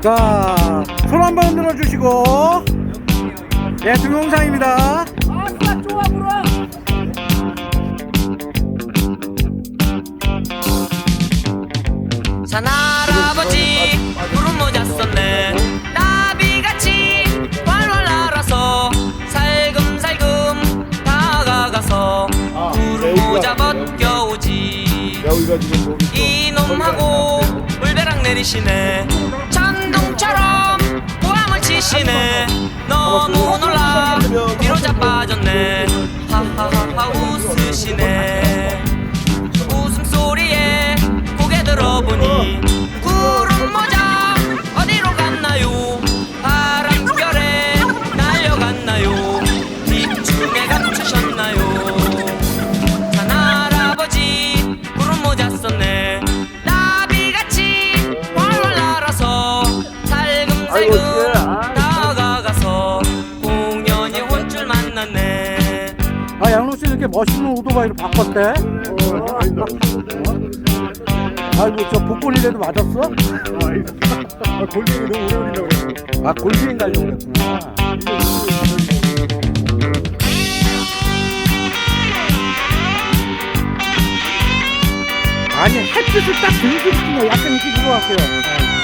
자, 손 한번 흔들어 주시고. 네, 동영상입니다. 아싸 좋아 불어 산 할아버지 구름 모자 썼네. 나비같이 활활 날아서 살금살금 다가가서 구름 모자 벗겨오지. 이놈하고 물벼락 내리시네 천둥처럼 고함을 치시네 너무 놀라. 뒤로 자빠 아, 양로 씨 이렇게 멋있는 오토바이로 바꿨대? 어. 아이고, 저 복권이라도 맞았어? 아, 골뱅이 너무 오래 걸린다고 그래. 아, 골드인 가려고 그랬구나. 아니, 햇빛을 딱 들이키면 약간 이렇게 들어 갈게요.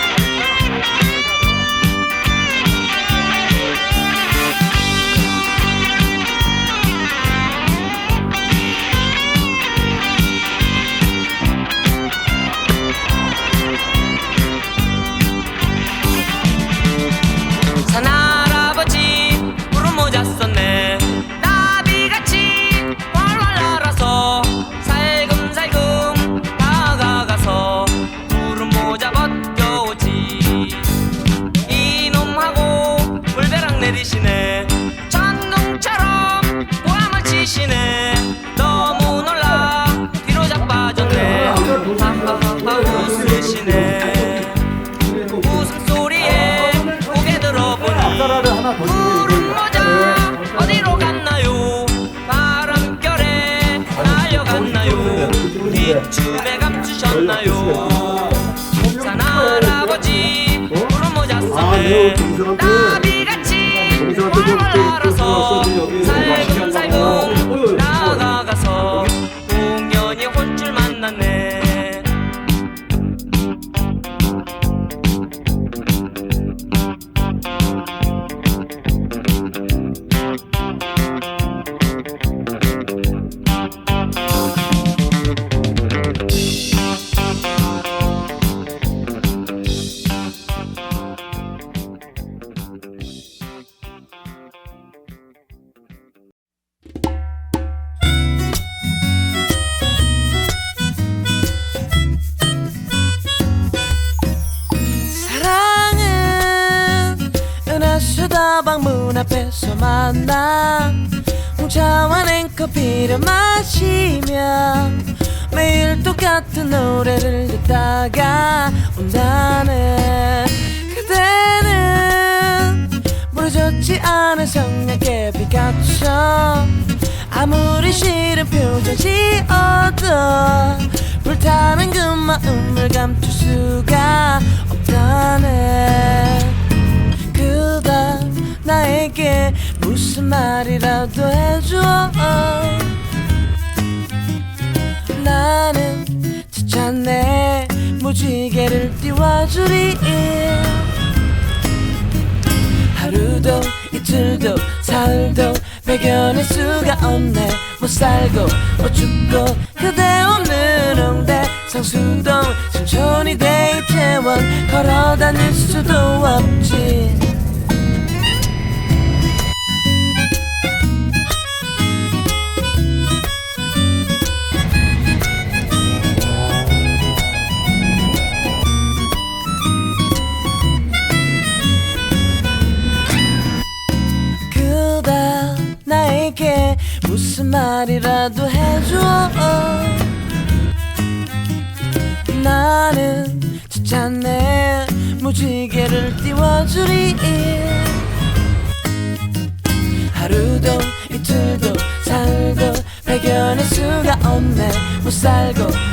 하하하하 웃으시네 웃음소리에 고개 들어보니 구름 모자 어디로 갔나요? 바람결에 날려갔나요? 뒷춤에 감추셨나요? 산 할아버지 구름 모자 썼네 나비같이 활활 날아서 다방 문 앞에서 만나 홍차와 냉커피를 마시며 매일 똑같은 노래를 듣다가 온다네. 그대는 부러졌지 않은 성냥개 피카츄 아무리 싫은 표정 지어도 불타는 그 마음을 감출 수가 무슨 말이라도 해줘. 나는 지쳤네. 무지개를 띄워주리. 하루도 이틀도 사흘도 배견할 수가 없네. 못 살고 못 죽고 그대 없는 홍대. 상수동 신촌이 대이태원 걸어 다닐 수도 없지 나에게 무슨 말이라도 해줘. 나는 지쳤네 무지개를 띄워주리. 하루도 이틀도 사흘도 발견할 수가 없네. 못 살고